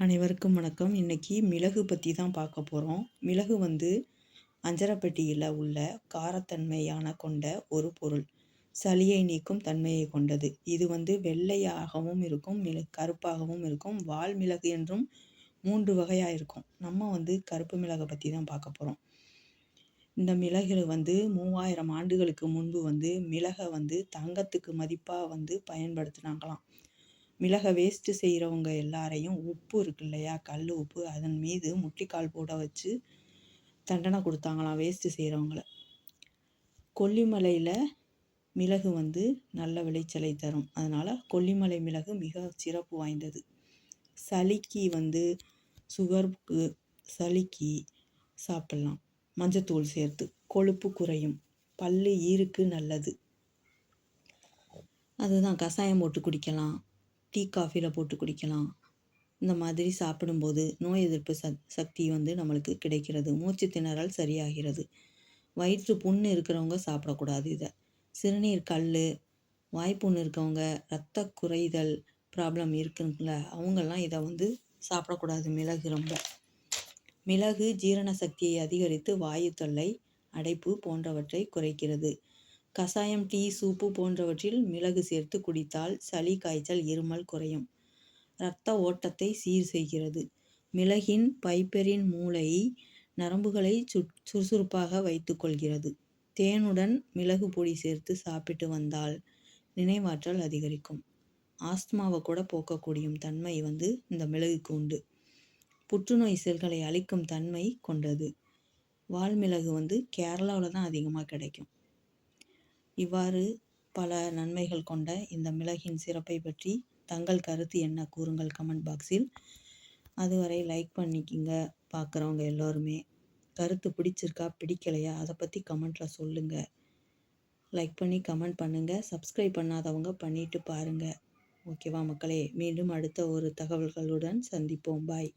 அனைவருக்கும் வணக்கம். இன்னைக்கு மிளகு பற்றி தான் பார்க்க போகிறோம் மிளகு வந்து அஞ்சரப்பெட்டியில் உள்ள காரத்தன்மையான கொண்ட ஒரு பொருள். சளியை நீக்கும் தன்மையை கொண்டது. இது வந்து வெள்ளையாகவும் இருக்கும் மிளகு கருப்பாகவும் இருக்கும். வால் மிளகு என்றும் மூன்று வகையாக இருக்கும். நம்ம வந்து கருப்பு மிளகை பற்றி தான் பார்க்க போகிறோம் இந்த மிளகு வந்து மூவாயிரம் ஆண்டுகளுக்கு முன்பு வந்து மிளகை வந்து தங்கத்துக்கு மதிப்பாக வந்து பயன்படுத்தினாங்களாம். மிளகை வேஸ்ட்டு செய்கிறவங்க எல்லாரையும் உப்பு இருக்கு இல்லையா? கல் உப்பு அதன் மீது முட்டிக்கால் போட வச்சு தண்டனை கொடுத்தாங்களாம் வேஸ்ட்டு செய்கிறவங்கள கொல்லிமலையில் மிளகு வந்து நல்ல விளைச்சலை தரும். அதனால் கொல்லிமலை மிளகு மிக சிறப்பு வாய்ந்தது. சளிக்கு வந்து சுகருக்கு சளிக்கு சாப்பிட்லாம். மஞ்சத்தூள் சேர்த்து கொழுப்பு குறையும். பல்லு ஈருக்கு நல்லது. அதுதான் கஷாயம் போட்டு குடிக்கலாம். டீ காஃபியில் போட்டு குடிக்கலாம். இந்த மாதிரி சாப்பிடும்போது நோய் எதிர்ப்பு சக் சக்தி வந்து நம்மளுக்கு கிடைக்கிறது. மூச்சு திணறல் சரியாகிறது. வயிற்று புண்ணு இருக்கிறவங்க சாப்பிடக்கூடாது இதை. சிறுநீர் கல் வாய்ப்புண்ணு இருக்கவங்க ரத்த குறைதல் ப்ராப்ளம் இருக்குங்கள அவங்கெல்லாம் இதை வந்து சாப்பிடக்கூடாது. மிளகு ரொம்ப. மிளகு ஜீரண சக்தியை அதிகரித்து வாயு தொல்லை அடைப்பு போன்றவற்றை குறைக்கிறது. கசாயம் டீ சூப்பு போன்றவற்றில் மிளகு சேர்த்து குடித்தால் சளி காய்ச்சல் இருமல் குறையும். இரத்த ஓட்டத்தை சீர் செய்கிறது. மிளகின் பைப்பரின் மூளை நரம்புகளை சு சுறுசுறுப்பாக வைத்துக்கொள்கிறது தேனுடன் மிளகு பொடி சேர்த்து சாப்பிட்டு வந்தால் நினைவாற்றல் அதிகரிக்கும். ஆஸ்துமாவை கூட போக்கக்கூடியும் தன்மை வந்து இந்த மிளகுக்கு உண்டு. புற்றுநோய் செல்களை அழிக்கும் தன்மை கொண்டது. வால்மிளகு வந்து கேரளாவில் தான் அதிகமாக கிடைக்கும். இவ்வாறு பல நன்மைகள் கொண்ட இந்த மிளகின் சிறப்பை பற்றி தங்கள் கருத்து என்ன கூறுங்கள் கமெண்ட் பாக்ஸில். அதுவரை லைக் பண்ணிக்கிங்க பார்க்குறவங்க எல்லோருமே. கருத்து பிடிச்சிருக்கா பிடிக்கலையா அதை பற்றி கமெண்ட்டில் சொல்லுங்கள் லைக் பண்ணி கமெண்ட் பண்ணுங்கள் சப்ஸ்கிரைப் பண்ணாதவங்க பண்ணிவிட்டு பாருங்கள் ஓகேவா மக்களே மீண்டும் அடுத்த ஒரு தகவல்களுடன் சந்திப்போம். பாய்.